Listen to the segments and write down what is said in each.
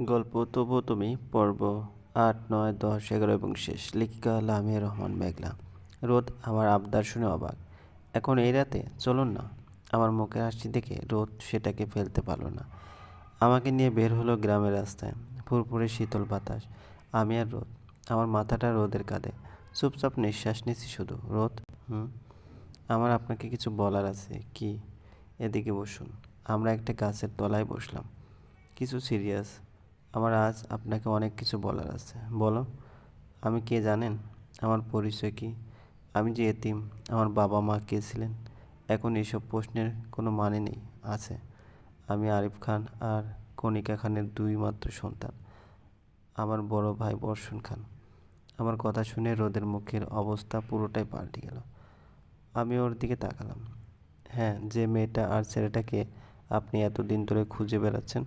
গল্প তবু তুমি পর্ব আট, নয়, দশ, এগারো এবং শেষ। লেখিকা লামিয়া রহমান মেঘলা। রোদ আমার আবদার শুনে অবাক। এখন এই রাতে চলুন না। আমার মুখের হাসি দেখে রোদ সেটাকে ফেলতে পারল না। আমাকে নিয়ে বের হলো গ্রামের রাস্তায়। ফুরফুরে শীতল বাতাস। আমি আর রোদ। আমার মাথাটা রোদের কাঁধে। চুপচাপ নিঃশ্বাস নিচ্ছি শুধু। রোদ, হুম? আমার আপনাকে কিছু বলার আছে। কি? এদিকে বসুন। আমরা একটা গাছের তলায় বসলাম। কিছু সিরিয়াস আমার আজ আপনাকে অনেক কিছু বলার আছে। বলো, আমি কে জানেন? আমার পরিচয় কি? আমি যে এতিম, আমার বাবা মা কে ছিলেন? এখন এসব প্রশ্নের কোনো মানে নেই, আছে। আমি আরিফ খান আর কণিকা খানের দুই মাত্র সন্তান। আমার বড় ভাই বর্ষণ খান। আমার কথা শুনে রোদের মুখের অবস্থা পুরোটাই পাল্টে গেল। আমি ওর দিকে তাকালাম। হ্যাঁ যে মেয়েটা আর ছেলেটাকে আপনি এতদিন ধরে খুঁজে বেড়াচ্ছেন,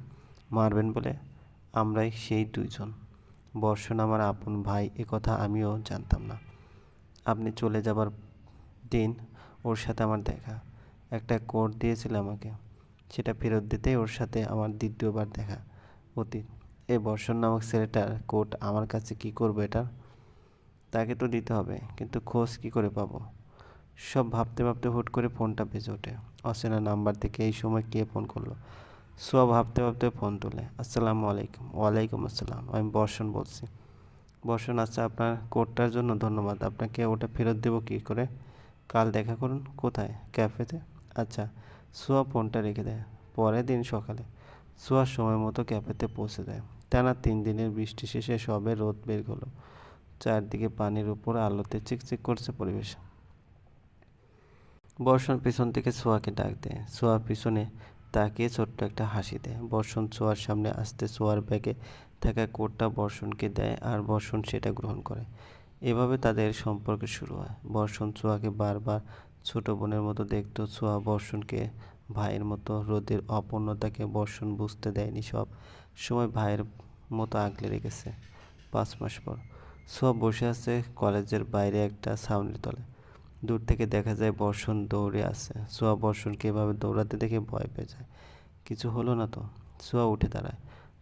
মারবেন বলে আমরাই সেই দুইজন। বর্ষণ আমার আপন ভাই, এ কথা আমিও জানতাম না। আপনি চলে যাবার দিন ওর সাথে আমার দেখা। একটা কোট দিয়েছিল আমাকে। সেটা ফেরত দিতেই ওর সাথে আমার দ্বিতীয়বার দেখা। অতীত, এ বর্ষণ নামক ছেলেটার কোট আমার কাছে কি করবে এটা তাকে তো দিতে হবে, কিন্তু খোঁজ কি করে পাবো? সব ভাবতে ভাবতে হুট করে ফোনটা বেজে ওঠে। অচেনা নাম্বার থেকে এই সময় কে ফোন করল? সোয়া ভাবতে ভাবতে ফোন তোলে, আসসালামু আলাইকুম। ওয়ালাইকুম আসসালাম। আমি বর্ষণ বলছি। বর্ষণ আচ্ছা আপনার কোডটার জন্য ধন্যবাদ। আপনাকে ওটা ফেরত দেবো কী করে? কাল দেখা করুন। কোথায়? ক্যাফেতে? আচ্ছা সোয়া ফোনটা রেখে দেয়। পরের দিন সকালে। সোয়ার সময় মতো ক্যাফেতে পৌঁছে দেয়। টানা তিন দিনের বৃষ্টি শেষে সবে রোদ বের হলো। চারদিকে পানির উপর আলোতে চিকচিক করছে পরিবেশ। বর্ষণ পিছন থেকে সোয়াকে ডাক দেয়। সোয়া পিছনে তাকিয়ে ছোট্ট একটা হাসি দেয়। বর্ষণ ছোঁয়ার সামনে আসতে ছোঁয়ার ব্যাগে থাকা কোটটা বর্ষণকে দেয় আর বর্ষণ সেটা গ্রহণ করে। এভাবে তাদের সম্পর্ক শুরু হয়। বর্ষণ ছোঁয়াকে বারবার ছোট বোনের মতো দেখত। ছোঁয়া বর্ষণকে ভাইয়ের মতো রোদের অপূর্ণতাকে বর্ষণ বুঝতে দেয়নি সব সময় ভাইয়ের মতো আগলে রেখেছে। পাঁচ মাস পর সোয়া বসে আছে কলেজের বাইরে একটা ছাউনির তলে দূর থেকে দেখা যায় বর্ষণ দৌড়ে আসে। সোয়া বর্ষণকে এভাবে দৌড়াতে দেখে ভয় পেয়ে যায়। কিছু হলো না তো? সোয়া উঠে দাঁড়ায়।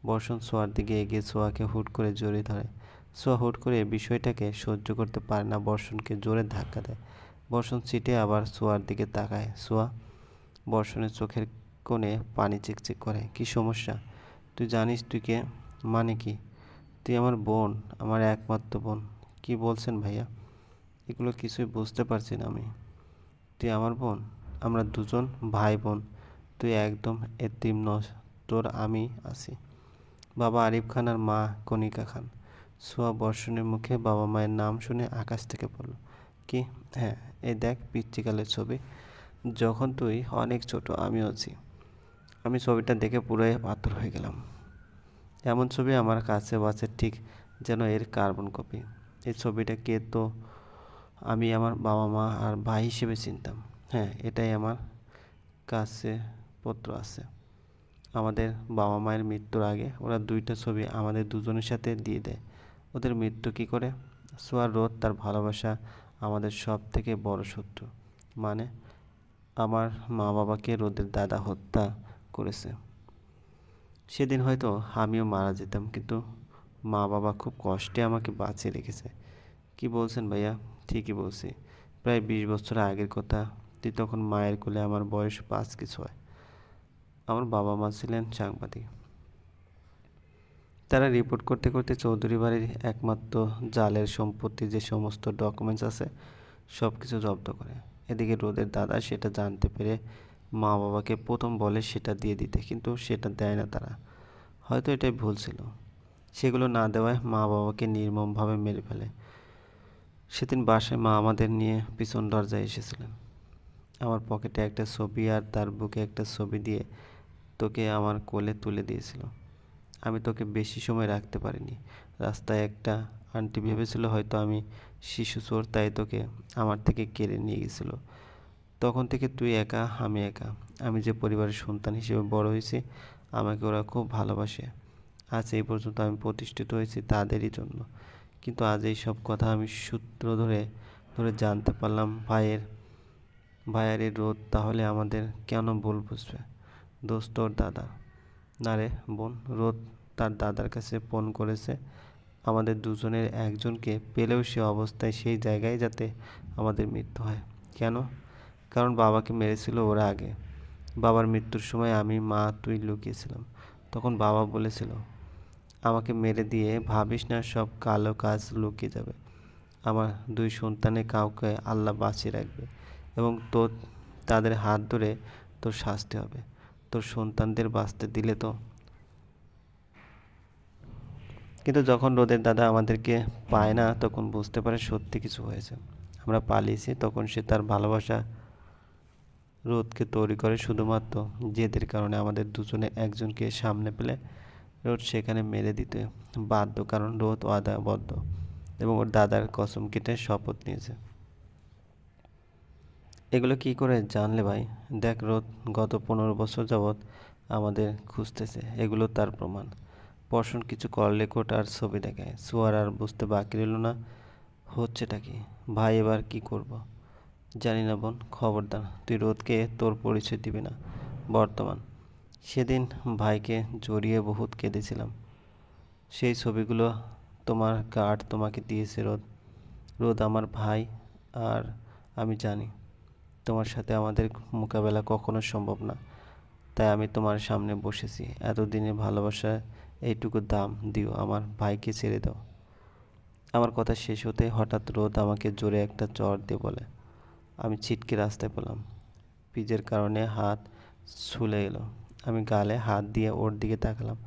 বর্ষণ সোয়ার দিকে এগিয়ে সোয়াকে হুট করে জড়িয়ে ধরে। সোয়া হুট করে বিষয়টাকে সহ্য করতে পারে না, বর্ষণকে জোরে ধাক্কা দেয়। বর্ষণ সিটে আবার সোয়ার দিকে তাকায়। সোয়া বর্ষণের চোখের কোণে পানি চিকচিক করে। কি সমস্যা? তুই জানিস তুই কে? মানে কি? তুই আমার বোন, আমার একমাত্র বোন। কি বলছেন ভাইয়া? এগুলো কিছুই বুঝতে পারছি না আমি। তুই আমার বোন, আমরা দুজন ভাই বোন, তুই একদম এতিম নস, তোর আমি আছি। বাবা আরিফ খান আর মা কণিকা খান। সোয়া বর্ষণের মুখে বাবা মায়ের নাম শুনে আকাশ থেকে পড়ল। কি? হ্যাঁ এই দেখ পিচ্চিকালের ছবি। যখন তুই অনেক ছোট, আমিও আছি। আমি ছবিটা দেখে পুরোই পাথর হয়ে গেলাম। এমন ছবি আমার কাছে বাসে ঠিক যেন এর কার্বন কপি। এই ছবিটা কে তো আমি আমার বাবা মা আর ভাই হিসেবে চিনতাম। হ্যাঁ এটাই আমার কাছে পত্র আছে। আমাদের বাবা মায়ের মৃত্যুর আগে ওরা দুইটা ছবি আমাদের দুজনের সাথে দিয়ে দেয়। ওদের মৃত্যু কী করে? সোয়ার রোদ তার ভালোবাসা আমাদের সব থেকে বড় শত্রু। মানে আমার মা বাবাকে রোদের দাদা হত্যা করেছে। সেদিন হয়তো আমিও মারা যেতাম, কিন্তু মা বাবা খুব কষ্টে আমাকে বাঁচিয়ে রেখেছে। কি বলছেন ভাইয়া? ঠিকই বলছি। প্রায় বিশ বছর আগের কথা তুই তখন মায়ের কোলে আমার বয়স পাঁচ কিছু হয়। আমার বাবা মা ছিলেন সাংবাদিক। তারা রিপোর্ট করতে করতে চৌধুরী বাড়ির একমাত্র জালের সম্পত্তি, যে সমস্ত ডকুমেন্টস আছে সব কিছু জব্দ করে। এদিকে রোদের দাদা সেটা জানতে পেরে মা বাবাকে প্রথম বলে সেটা দিয়ে দিতে, কিন্তু সেটা দেয় না তারা। হয়তো এটাই ভুল ছিল। সেগুলো না দেওয়ায় মা বাবাকে নির্মমভাবে মেরে ফেলে। সেদিন বাসায় মা আমাদের নিয়ে পিছন দরজায় এসেছিলেন। আমার পকেটে একটা ছবি আর তার বুকে একটা ছবি দিয়ে তোকে আমার কোলে তুলে দিয়েছিল। আমি তোকে বেশি সময় রাখতে পারিনি। রাস্তায় একটা আন্টি ভেবেছিল হয়তো আমি শিশু চোর, তাই তোকে আমার থেকে কেড়ে নিয়ে গেছিল। তখন থেকে তুই একা, আমি একা। আমি যে পরিবারের সন্তান হিসেবে বড় হয়েছি, আমাকে ওরা খুব ভালোবাসে। আজ এই পর্যন্ত আমি প্রতিষ্ঠিত হয়েছি তাদেরই জন্য। কিন্তু আজ এই সব কথা আমি সূত্র ধরে ধরে জানতে পারলাম ভাইয়ের ভাইয়ের এই রোদ, তাহলে আমাদের কেন ভুল বুঝবে? দোস্ত ওর দাদা। না রে বোন, রোদ তার দাদার কাছে ফোন করেছে। আমাদের দুজনের একজনকে পেলেও সে অবস্থায় সেই জায়গায় যাতে আমাদের মৃত্যু হয়। কেন? কারণ বাবাকে মেরেছিল ওরা আগে। বাবার মৃত্যুর সময় আমি মা তুই লুকিয়েছিলাম। তখন বাবা বলেছিল আমাকে মেরে দিয়ে ভাবিস না, সব কালো কাজ লুকিয়ে যাবে। আমার দুই সন্তানে কাউকে আল্লাহ বাঁচিয়ে রাখবে এবং তোর, তাদের হাত ধরে তোর শাস্তি হবে। তোর সন্তানদের বাঁচতে দিলে তো। কিন্তু যখন রোদের দাদা আমাদেরকে পায় না, তখন বুঝতে পারে সত্যি কিছু হয়েছে। আমরা পালিয়েছি, তখন সে তার ভালোবাসা রোদকে তৈরি করে শুধুমাত্র জেদের কারণে। আমাদের দুজনে একজনকে সামনে পেলে রোদ সেখানে মেরে দিতে বাধ্য, কারণ রোদ ওয়াদাবদ্ধ এবং ওর দাদার কসম কেটে শপথ নিয়েছে। এগুলো কি করে জানলে ভাই? দেখ, রোদ গত পনেরো বছর যাবৎ আমাদের খুঁজতেছে। এগুলো তার প্রমাণ। পর্ষণ কিছু কল রেকর্ড আর ছবি দেখায়। সোয়ার আর বুঝতে বাকি রইল না, হচ্ছেটা কি? ভাই, এবার কি করব। জানি না বোন, খবরদার। তুই রোদকে তোর পরিচয় দিবি না। বর্তমান সেদিন ভাইকে জড়িয়ে বহুত কেঁদেছিলাম। সেই ছবিগুলো তোমার কার্ড তোমাকে দিয়েছে রোদ। রোদ আমার ভাই আর আমি জানি তোমার সাথে আমাদের মোকাবেলা কখনো সম্ভব না। তাই আমি তোমার সামনে বসেছি। এতদিনের ভালোবাসা, এইটুকু দাম দিও, আমার ভাইকে ছেড়ে দাও। আমার কথা শেষ হতে হঠাৎ রোদ আমাকে জোরে একটা চর দিয়ে বলে, আমি ছিটকে রাস্তায় পেলাম পিজের কারণে হাত ছুলে এলো। আমি গালে হাত দিয়ে ওর দিকে তাকালাম।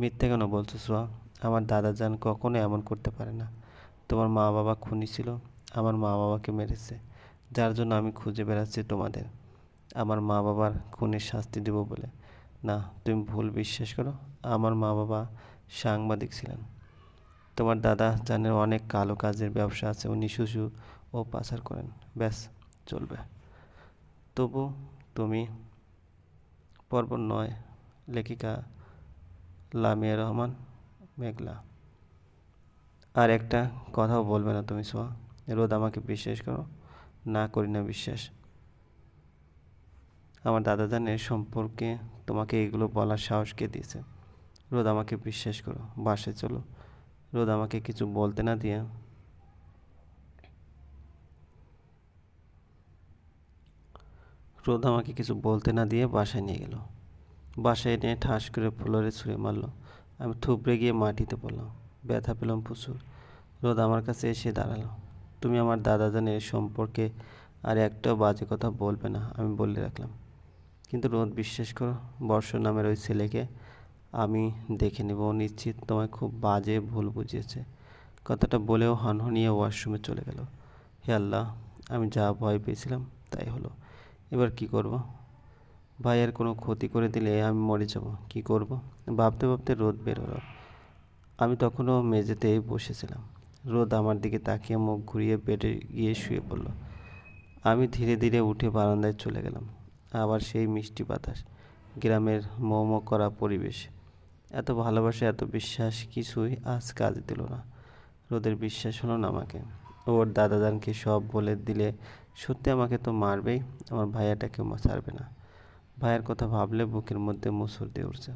মিথ্যে কেন বলছো সোয়া আমার দাদা যান কখনো এমন করতে পারে না। তোমার মা বাবা খুনি ছিল, আমার মা বাবাকে মেরেছে। যার জন্য আমি খুঁজে বেড়াচ্ছি তোমাদের। আমার মা বাবার খুনের শাস্তি দেব বলে। না, তুমি ভুল বিশ্বাস করো। আমার মা বাবা সাংবাদিক ছিলেন। তোমার দাদা জানেন অনেক কালো কাজের ব্যবসা আছে। উনি শুশু ও পাচার করেন। ব্যাস, চলবে। তবু তুমি পর্ব নয়, লেখিকা লামিয়া রহমান মেঘলা। আর একটা কথাও বলবে না তুমি, সোয়া। রোদ আমাকে বিশ্বাস করো, না করি না বিশ্বাস। আমার দাদা জানের সম্পর্কে তোমাকে এগুলো বলার সাহস কে দিয়েছে? রোদ আমাকে বিশ্বাস করো বাসে চলো। রোদ আমাকে কিছু বলতে না দিয়ে রোদ আমাকে কিছু বলতে না দিয়ে বাসায় নিয়ে গেল। বাসায় এনে ঠাস করে ফ্লোরে ছুঁড়ে মারলো। আমি থুবড়ে গিয়ে মাটিতে পড়লাম। ব্যথা পেলাম প্রচুর। রোদ আমার কাছে এসে দাঁড়াল। তুমি আমার দাদা জানের সম্পর্কে আর একটাও বাজে কথা বলবে না, আমি বলে রাখলাম। কিন্তু রোদ বিশ্বাস করো বর্ষ নামের ওই ছেলেকে আমি দেখে নেব। নিশ্চিত তোমায় খুব বাজে ভুল বুঝিয়েছে। কথাটা বলেও হনহনিয়ে ওয়াশরুমে চলে গেল। হে আল্লাহ, আমি যা ভয় পেয়েছিলাম এবার কি করব? ভাইয়ের কোনো ক্ষতি করে দিলে আমি মরে যাব। কি করব? ভাবতে ভাবতে রোদ বের হলো। আমি তখনও মেঝেতেই বসেছিলাম। রোদ আমার দিকে তাকিয়ে মুখ ঘুরিয়ে বেডে গিয়ে শুয়ে পড়ল। আমি ধীরে ধীরে উঠে বারান্দায় চলে গেলাম। আবার সেই মিষ্টি বাতাস, গ্রামের মোমো করা পরিবেশ। এত ভালোবাসা, এত বিশ্বাস কিছুই আজ কাজ দিল না। রোদের বিশ্বাস হলো না আমাকে। ওর দাদা দাদাদানকে সব বলে দিলে সত্যি আমাকে তো মারবেই, আমার ভাইয়াটাকে ছাড়বে না। ভাইয়ের কথা ভাবলে বুকের মধ্যে মুসুর দিয়ে উঠছে।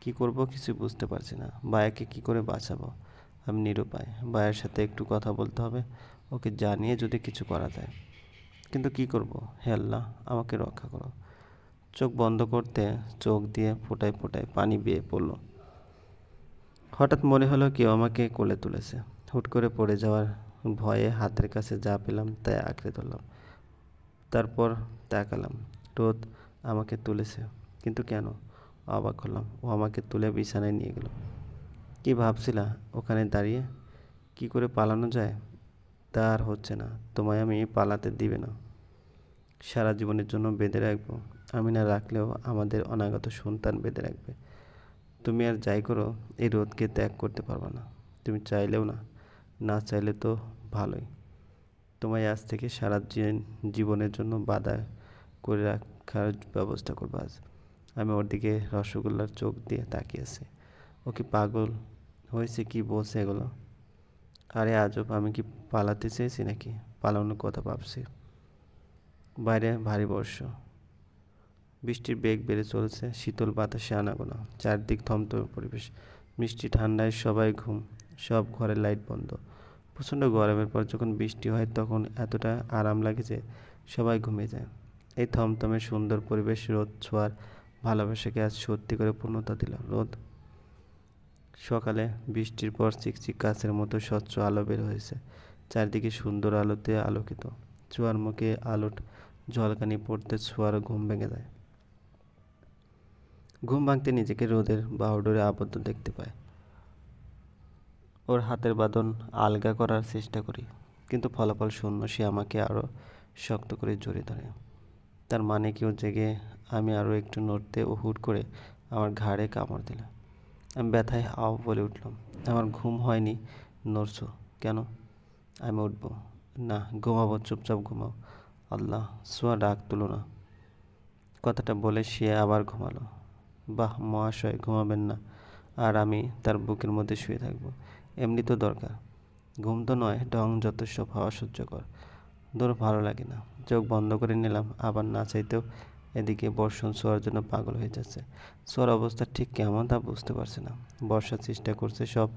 কী করব কিছু বুঝতে পারছি না। ভাইয়াকে কি করে বাঁচাবো? আমি নিরুপায়। ভাইয়ের সাথে একটু কথা বলতে হবে, ওকে জানিয়ে যদি কিছু করা যায়। কিন্তু কি করব? হে আল্লাহ, আমাকে রক্ষা করো। চোখ বন্ধ করতে চোখ দিয়ে ফোটায় ফোটায় পানি বেয়ে পড়ল। হঠাৎ মনে হলো কেউ আমাকে কোলে তুলেছে। হুট করে পড়ে যাওয়ার ভয়ে হাতের কাছে যা পেলাম তাই আঁকড়ে ধরলাম। তারপর তাকালাম। রোদ আমাকে তুলেছে। কিন্তু কেন? অবাক হলাম। ও আমাকে তুলে বিছানায় নিয়ে গেল। কি ভাবছিলা ওখানে দাঁড়িয়ে? কি করে পালানো যায়? তা আর হচ্ছে না। তোমায় আমি পালাতে দিবে না। সারা জীবনের জন্য বেঁধে রাখব। আমি না রাখলেও আমাদের অনাগত সন্তান বেঁধে রাখবে। তুমি আর যাই করো, এই রোদকে ত্যাগ করতে পারবে না। তুমি চাইলেও না। না চাইলে তো ভালোই। তোমায় আজ থেকে সারা জীবনের জন্য বাধা করে রাখার ব্যবস্থা করব আজ। আমি ওর দিকে রসগোল্লার চোখ দিয়ে তাকিয়েছি ও কি পাগল হয়েছে, কি বলছে এগুলো? আরে আজব, আমি কি পালাতে চেয়েছি নাকি? পালানোর কথা ভাবছি। বাইরে ভারী বর্ষ। বৃষ্টির বেগ বেড়ে চলছে, শীতল বাতাসে আনাগোনা। চারদিক থমথমে পরিবেশ। মিষ্টি ঠান্ডায় সবাই ঘুম, সব ঘরে লাইট বন্ধ। প্রচণ্ড গরমের পর যখন বৃষ্টি হয় তখন এতটা আরাম লাগে যে সবাই ঘুমিয়ে যায়। এই থমথমে সুন্দর পরিবেশ রোদ ছোঁয়ার ভালোবাসাকে আজ সত্যি করে পূর্ণতা দিল। রোদ। সকালে বৃষ্টির পর চিকচিক কাছের মতো স্বচ্ছ আলো বের হয়েছে। চারদিকে সুন্দর আলোতে আলোকিত। চুয়ার মুখে আলোট জলকানি পড়তে ছোঁয়ার ঘুম ভেঙে যায়। ঘুম ভাঙতে নিজেকে রোদের বাহুডোরে আবদ্ধ দেখতে পায়। ওর হাতের বাঁধন আলগা করার চেষ্টা করি, কিন্তু ফলাফল শূন্য। সে আমাকে আরও শক্ত করে জড়িয়ে ধরে। তার মানে কেউ জেগে আমি আরও একটু নড়তে ও হুট করে আমার ঘাড়ে কামড় দিল। আমি ব্যথায় আও বলে উঠলাম, আমার ঘুম হয়নি, নড়ছো কেন? আমি উঠব, না, ঘুমাবো, চুপচাপ ঘুমাও। আল্লাহ, সোয়া ডাক তুলো না। কথাটা বলে সে আবার ঘুমালো। বাহ, মহাশয়, ঘুমাবেন না। আর আমি তার বুকের মধ্যে শুয়ে থাকব। এমনি তো দরকার। ঘুম তো নয়, ঢং যথেষ্ট ভাবা সহ্য কর দূর ভালো লাগে না। চোখ বন্ধ করে নিলাম, আবার না চাইতেও এদিকে বর্ষণ শোয়ার জন্য পাগল হয়ে যাচ্ছে। শোয়ার অবস্থা ঠিক কেমন তা বুঝতে পারছে না। বর্ষার চেষ্টা করছে সব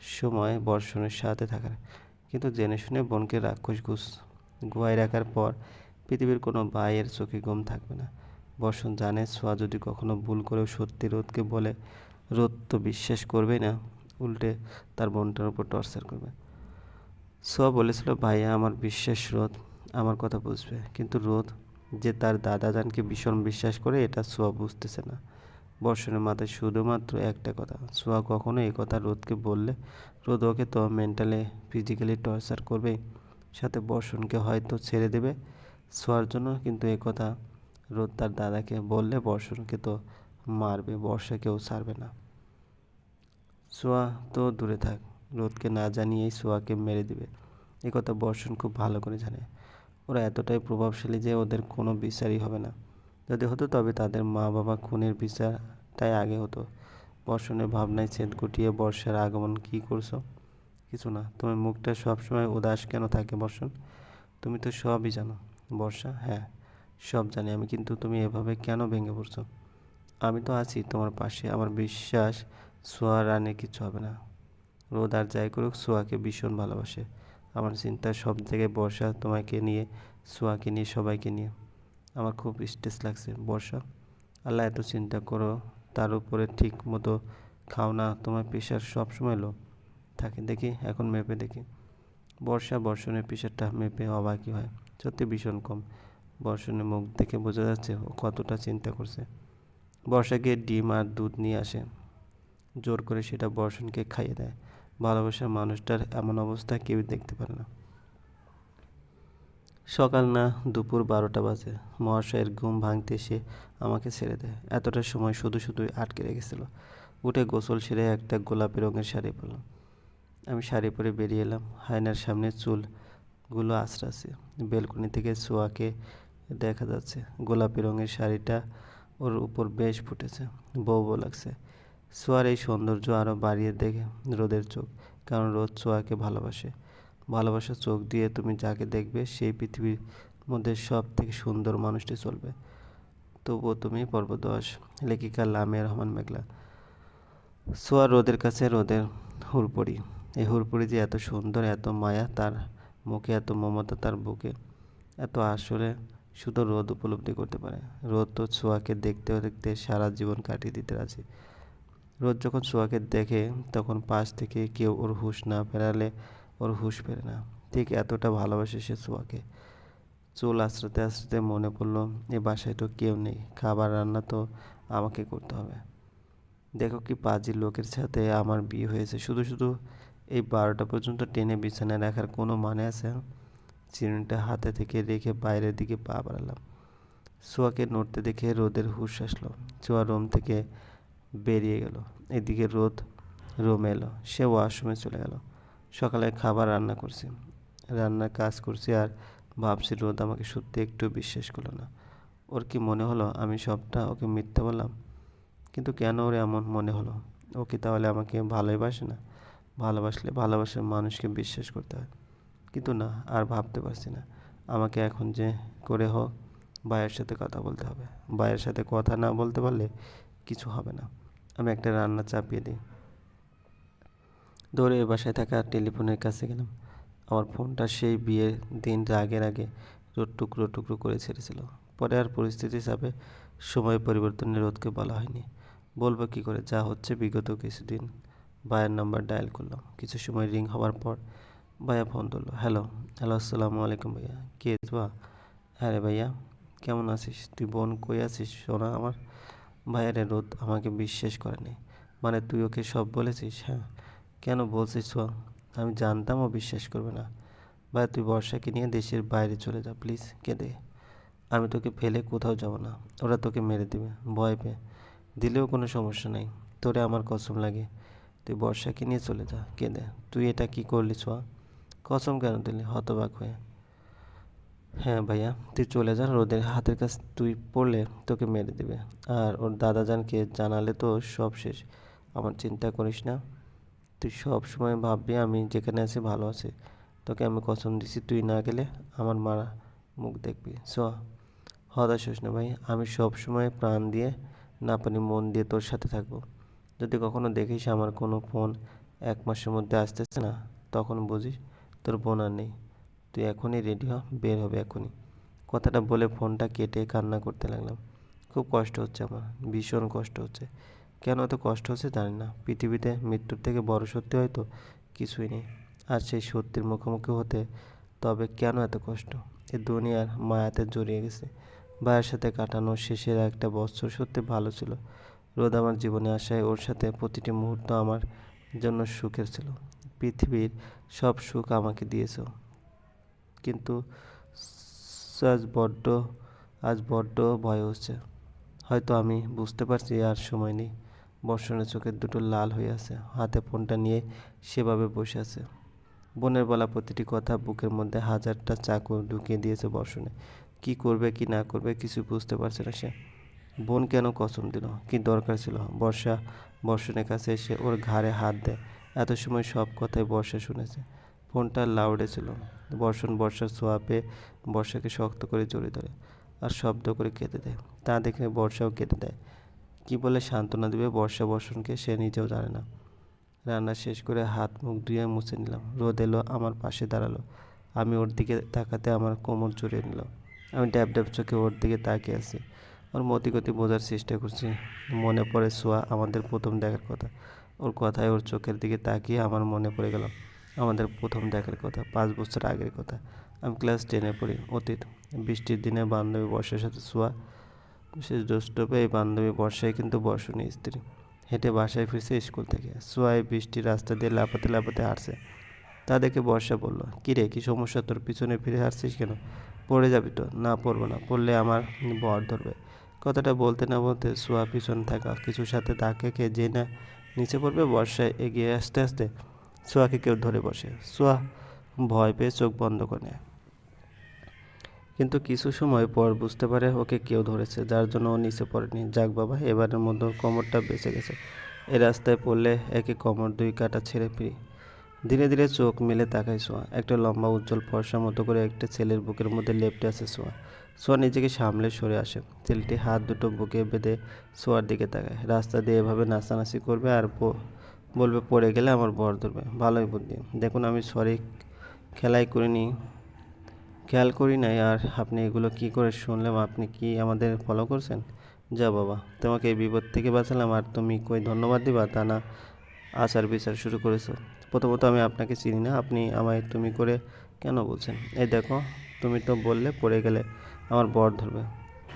সময় বর্ষণের সাথে থাকার। কিন্তু জেনে শুনে বোনকে রাক্ষস ঘুষ গুহায় রাখার পর পৃথিবীর কোনো ভাইয়ের চোখে ঘুম থাকবে না। বর্ষণ জানে সোয়া যদি কখনো ভুল করেও সত্যি রোদকে বলে, রোদ তো বিশ্বাস করবে না। উল্টে তার বোনটার উপর টর্চার করবে। সোয়া বলেছিল, ভাইয়া, আমার বিশ্বাস রোদ, আমার কথা বুঝবে। কিন্তু রোদ যে তার দাদা দাদাজানকে ভীষণ বিশ্বাস করে, এটা সোয়া বুঝতেছে না। বর্ষণের মাথায় শুধুমাত্র একটা কথা। সোয়া কখনো এই কথা রোদকে বললে, রোদ ওকে তো মেন্টালি ফিজিক্যালি টর্চার করবে সাথে বর্ষণকে হয়তো ছেড়ে দেবে। সোয়ার জন্য কিন্তু এ কথা রোদ তার দাদাকে বললে, বর্ষণকে তো মারবে, বর্ষাকেও ছাড়বে না। সোয়া তো দূরে থাক, রোদকে না জানিয়েই সোয়াকে মেরে দিবে। এ কথা বর্ষণ খুব ভালো করে জানে। ওরা এতটাই প্রভাবশালী যে ওদের কোনো বিচারই হবে না। যদি হতো তবে তাদের মা বাবা খুনের বিচারটাই আগে হতো। বর্ষণের ভাবনায় ছেদ গুটিয়ে বর্ষার আগমন কি করছ? কিছু না তোমার মুখটা সবসময় উদাস কেন থাকে বর্ষণ? তুমি তো সবই জানো। বর্ষা হ্যাঁ সব জানি আমি, কিন্তু তুমি এভাবে কেন ভেঙে পড়ছো? আমি তো আছি তোমার পাশে, আমার বিশ্বাস সোয়া রানে কিছু হবে না। রোদ আর যাই করুক, সোয়াকে ভীষণ ভালোবাসে। আমার চিন্তা সব জায়গায় বর্ষা তোমাকে নিয়ে, সোয়াকে নিয়ে, সবাইকে নিয়ে। আমার খুব স্ট্রেস লাগছে, বর্ষা। আল্লাহ এত চিন্তা করো, তার উপরে ঠিক মতো খাও না, তোমার প্রেশার সবসময় লো থাকে, দেখি, এখন মেপে দেখি। বর্ষা বর্ষণের প্রেশারটা মেপে অবাকই হয়? সত্যি ভীষণ কম। বর্ষণের মুখ দেখে বোঝা যাচ্ছে ও কতটা চিন্তা করছে। বর্ষাকে ডিম আর দুধ নিয়ে আসে। জোর করে সেটা বর্ষণকে খাইয়ে দেয়। ভালোবাসার মানুষটার এমন অবস্থা কেউ দেখতে পারে না। সকাল না দুপুর বারোটা বাজে। মহাশয়ের ঘুম ভাঙতে এসে আমাকে ছেড়ে দেয়। এতটা সময় শুধু শুধুই আটকে রেখেছিল। উঠে গোসল সেরে একটা গোলাপি রঙের শাড়ি পরলাম। আমি শাড়ি পরে বেরিয়ে এলাম। হায়নার সামনে চুলগুলো আশ্রাছে বেলকনি থেকে সোয়াকে দেখা যাচ্ছে। গোলাপি রঙের শাড়িটা ওর উপর বেশ ফুটেছে। বউ বউ লাগছে। সোয়ার এই সৌন্দর্য আরও বাড়িয়ে দেখে রোদের চোখ, কারণ রোদ সোয়াকে ভালোবাসে। ভালোবাসা চোখ দিয়ে তুমি যাকে দেখবে, সেই পৃথিবীর মধ্যে সব থেকে সুন্দর মানুষটি চলবে। তবুও তুমি পর্বদশ লেখিকা লামিয়া রহমান মেঘলা। সোয়া রোদের কাছে রোদের হুরপড়ি এই হুরপড়ি যে এত সুন্দর, এত মায়া, তার মুখে এত মমতা, তার বুকে এত আসলে শুধু রোদ উপলব্ধি করতে পারে। রোদ তো ছোঁয়াকে দেখতে দেখতে সারা জীবন কাটিয়ে দিতে রাজি। রোদ যখন ছোঁয়াকে দেখে তখন পাশ থেকে কেউ ওর হুশ না ফেরালে ওর হুশ ফেরে না। ঠিক এতটা ভালোবাসে সে ছোঁয়াকে চুল আশ্রাতে আশ্রাতে মনে পড়ল, এ বাসায় তো কেউ নেই, খাবার রান্না তো আমাকে করতে হবে। দেখো কি পাজির লোকের সাথে আমার বিয়ে হয়েছে। শুধু শুধু এই বারোটা পর্যন্ত টেনে বিছানায় রাখার কোনো মানে আছে? চিরুনিটা হাতে থেকে রেখে বাইরের দিকে পা বাড়ালাম। সোয়াকে নড়তে দেখে রোদের হুশ আসলো। সোয়া রুম থেকে বেরিয়ে গেল। এদিকে রোদ, রুম এলো, সে ওয়াশরুমে চলে গেল। সকালে খাবার রান্না করছি। রান্নার কাজ করছি আর ভাবছি রোদ আমাকে সত্যি একটু বিশ্বাস করল না। ওর কি মনে হলো আমি সবটা ওকে মিথ্যা বললাম? কিন্তু কেন ওর এমন মনে হলো? ও কি তাহলে আমাকে ভালোই বাসে না? ভালোবাসলে ভালোবাসার মানুষকে বিশ্বাস করতে হয়। কিন্তু না, আর ভাবতে পারছি না। আমাকে এখন যে করে হোক, ভাইয়ের সাথে কথা বলতে হবে। ভাইয়ের সাথে কথা না বলতে পারলে কিছু হবে না। আমি একটা রান্না চাপিয়ে দিই। দৌড়ে বাসায় থাকা টেলিফোনের কাছে গেলাম। আমার ফোনটা সেই বিয়ের দিন আগের আগে টুকরো টুকরো করে ছেড়েছিল। পরে আর পরিস্থিতি হিসাবে সময় পরিবর্তনের রোধকে বলা হয়নি। বলব কি করে, যা হচ্ছে বিগত কিছুদিন। ভাইয়ের নাম্বার ডায়াল করলাম। কিছু সময় রিং হওয়ার পর ভাইয়া ফোন ধরলো। হ্যালো হ্যালো, আসসালামু আলাইকুম ভাইয়া। কে বা হ্যাঁ রে ভাইয়া, কেমন আছিস? তুই বোন কই আছিস? সোনা আমার। ভাইয়া, রে রোদ, আমাকে বিশ্বাস করেনি মানে তুই ওকে সব বলেছিস হ্যাঁ? কেন বলছিস, সোয়া? আমি জানতাম ও বিশ্বাস করবে না। ভাই তুই বর্ষাকে নিয়ে দেশের বাইরে চলে যা, প্লিজ, কেঁদে। আমি তোকে ফেলে কোথাও যাব না। ওরা তোকে মেরে দেবে, ভয় পেয়ে। দিলেও কোনো সমস্যা নেই। তোরে আমার কসম লাগে। তুই বর্ষাকে নিয়ে চলে যা, কেঁদে। তুই এটা কি করলি ছোঁয়া কসম কেন দিলি, হতবাক হয়ে? হ্যাঁ ভাইয়া, তুই চলে যা রোদের হাতের কাছ তুই পড়লে তোকে মেরে দেবে। আর ওর দাদা দাদাজানকে জানালে তো সব শেষ। আমার চিন্তা করিস না। তুই সব সময় ভাববি আমি যেখানে আছি ভালো আছি। তোকে আমি কসম দিছি, তুই না গেলে আমার মারা মুখ দেখবি। সো, হতাশ হোস না ভাই, আমি সব সময় প্রাণ দিয়ে না পারি মন দিয়ে তোর সাথে থাকব। যদি কখনো দেখিস আমার কোনো ফোন এক মাসের মধ্যে আসতেছে না, তখন বুঝিস তোর বোন আর নেই। তুই এখনই রেডি হ, বের হবে এখনই। কথাটা বলে ফোনটা কেটে কান্না করতে লাগলাম। খুব কষ্ট হচ্ছে আমার, ভীষণ কষ্ট হচ্ছে। কেন এত কষ্ট হচ্ছে জানি না। পৃথিবীতে মৃত্যুর থেকে বড় সত্যি হয়তো কিছুই নেই। আর সেই সত্যির মুখোমুখি হতে তবে কেন এত কষ্ট? এ দুনিয়ার মায়াতে জড়িয়ে গেছে। ভাইয়ের সাথে কাটানো শেষের একটা বছর সত্যি ভালো ছিল। রোদ আমার জীবনে আসায় ওর সাথে প্রতিটি মুহূর্ত আমার জন্য সুখের ছিল। পৃথিবীর সব সুখ আমাকে দিয়েছ। কিন্তু আজ বড্ড আজ বড্ড ভয় হচ্ছে। হয়তো আমি বুঝতে পারছি আর সময় নেই। বর্ষণের চোখের দুটো লাল হয়ে আছে। হাতে ফোনটা নিয়ে সেভাবে বসে আছে। বোনের বলা প্রতিটি কথা বুকের মধ্যে হাজারটা চাকু ঢুকিয়ে দিয়েছে বর্ষণে। কি করবে, কি না করবে কিছু বুঝতে পারছে না সে। বোন কেন কসম দিল? কি দরকার ছিল? বর্ষা বর্ষণের কাছে এসে ওর ঘাড়ে হাত দেয়। এত সময় সব কথাই বর্ষা শুনেছে। ফোনটা লাউডে ছিল। বর্ষণ বর্ষার ছোঁয়া পেয়ে বর্ষাকে শক্ত করে জড়িয়ে ধরে আর শব্দ করে কেঁদে দেয়। তা দেখে বর্ষাও কেঁদে দেয়। কি বলে সান্ত্বনা দেবে বর্ষা বর্ষণকে সে নিজেও জানে না। রান্না শেষ করে হাত মুখ ধুয়ে মুছে নিলাম। রোদ এলো, আমার পাশে দাঁড়াল। আমি ওর দিকে তাকাতে আমার কোমর জড়িয়ে নিল আমি ড্যাব ড্যাব চোখে ওর দিকে তাকিয়ে আছি। ওর মতিগতি বোঝার চেষ্টা করছি। মনে পড়ে সোয়া আমাদের প্রথম দেখার কথা। ওর কথায় ওর চোখের দিকে তাকিয়ে আমার মনে পড়ে গেল। আমাদের প্রথম দেখার কথা, পাঁচ বছর আগের কথা। আমি ক্লাস টেনে পড়ি, অতীত। বৃষ্টির দিনে বান্ধবী বর্ষার সাথে শোয়া। শেষ জ্যৈষ্ঠ এই বান্ধবী বর্ষায় কিন্তু বর্ষণী স্ত্রী। হেঁটে বাসায় ফিরছে স্কুল থেকে। সোয়াই বৃষ্টির রাস্তা দিয়ে লাপাতে লাপাতে হাঁটছে। তা দেখে বর্ষা বলল, কী রে, কী সমস্যা? তোর পিছনে ফিরে হাঁটছিস কেন? পড়ে যাবি তো? না, পড়ব না। পড়লে আমার বর ধরবে। কথাটা বলতে না বলতে সোয়া পিছনে থাকা কিছুর সাথে তাকে খেয়ে যে না নিচে পড়বে বর্ষায় এগিয়ে আসতে আসতে সোয়াকে কেউ ধরে বসে। সোয়া ভয় পেয়ে চোখ বন্ধ করে। কিন্তু কিছু সময় পর বুঝতে পারে ওকে কেউ ধরেছে, যার জন্য ও নিচে পড়েনি। যাক বাবা, এবারের মতো কোমরটা বেঁচে গেছে। এ রাস্তায় পড়লে একে কোমর দুই কাটা ছেড়ে ফিরি। ধীরে ধীরে চোখ মেলে তাকায় সোয়া। একটা লম্বা উজ্জ্বল ফর্সার মতো করে একটা ছেলের বুকের মধ্যে লেপটে আছে সোয়া। সোয়া নিজেকে সামলে সরে আসে। ছেলেটি হাত দুটো বুকে বেঁধে সোয়ার দিকে তাকায়। রাস্তা দিয়ে এভাবে নাচানাচি করবে আর বলবে পড়ে গেলে আমার বর ধরবে। ভালোই বুদ্ধি। দেখুন, আমি সরি খেলাই করিনি। খেয়াল করি নাই, আর আপনি এগুলো কি করে শুনলাম আপনি কি আমাদের ফলো করছেন? যা বাবা, তোমাকে এই বিপদ থেকে বাঁচালাম, আর তুমি কই ধন্যবাদ দিবা তা না, আচার বিচার শুরু করেছ। প্রথমত আমি আপনাকে চিনি না, আপনি আমায় তুমি করে কেন বলছেন? এই দেখো, তুমি তো বললে পড়ে গেলে আমার বর ধরবে।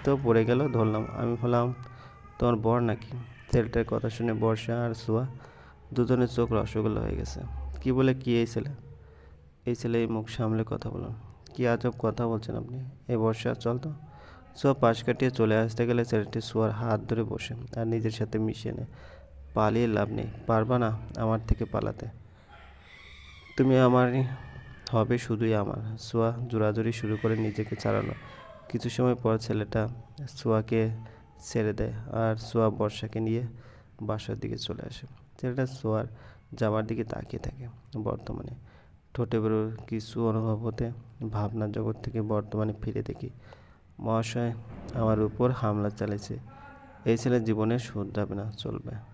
তো পড়ে গেল, ধরলাম। আমি হলাম তোমার বর নাকি? ছেলেটার কথা শুনে বর্ষা আর সোয়া দুজনের চোখ রসগোল্লা হয়ে গেছে। কি বলে কি এই ছেলে? এই ছেলে এই মুখ সামলে কথা বলুন কি আজব কথা বলছেন আপনি? এই বর্ষা চল তো। সোয়া পাশ কাটিয়ে চলে আসতে গেলে ছেলেটি সোয়ার হাত ধরে বসে আর নিজের সাথে মিশিয়ে নেয়। পালিয়ে লাভ নেই। পারবা না আমার থেকে পালাতে। তুমি আমারই হবে শুধুই আমার। সোয়া জোরাজুরি শুরু করে নিজেকে চালানো। কিছু সময় পর ছেলেটা সোয়াকে ছেড়ে দেয় আর সোয়া বর্ষাকে নিয়ে বাসার দিকে চলে আসে। ছেলেটা শোয়ার যাওয়ার দিকে তাকিয়ে থাকে বর্তমানে। ঠোঁটে বেরো কিছু অনুভব হতে ভাবনার জগৎ থেকে বর্তমানে ফিরে দেখি, মহাশয় আমার উপর হামলা চালিয়েছে। এই ছেলের জীবনে শুধরাবে না, চলবে।